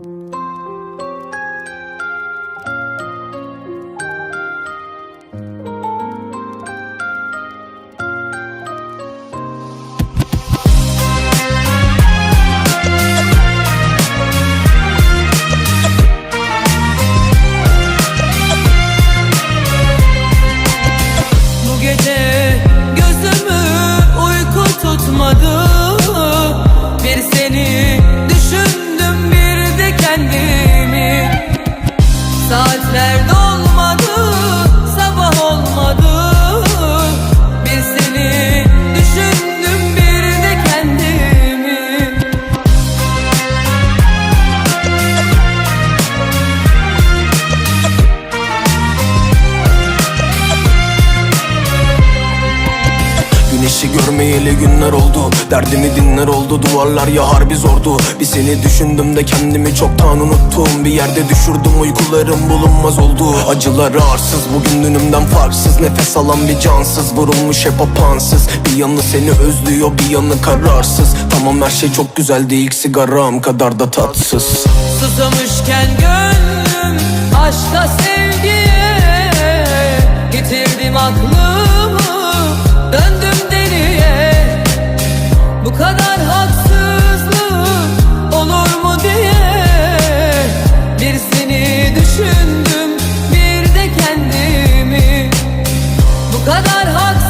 Bu Güneşi görmeyeli günler oldu. Derdimi dinler oldu. Duvarlar ya harbi zordu. Bir seni düşündüm de kendimi çoktan unuttum. Bir yerde düşürdüm uykularım bulunmaz oldu. Acıları arsız bugün dünümden farksız. Nefes alan bir cansız Vurulmuş hep apansız Bir yanı seni özlüyor bir yanı kararsız. Tamam her şey çok güzeldi ilk sigaram kadar da tatsız. Susamışken gönlüm aşka sevgiye kadar haksızlık olur mu diye Bir seni düşündüm bir de kendimi. Bu kadar haksızlık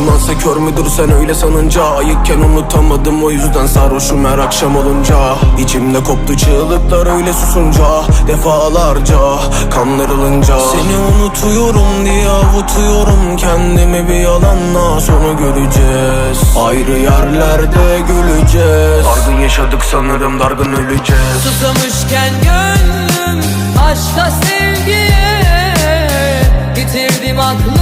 Göz yumansa kör müdür sen öyle sanınca? Ayıkken unutamadım o yüzden sarhoşum her akşam olunca. İçimde koptu çığlıklar öyle susunca. Defalarca kanlarılınca Seni unutuyorum diye avutuyorum Kendimi bir yalanla. Sonu göreceğiz. Ayrı yerlerde güleceğiz. Dargın yaşadık sanırım dargın öleceğiz. Susamışken gönlüm aşka sevgiye. Getirdim aklımı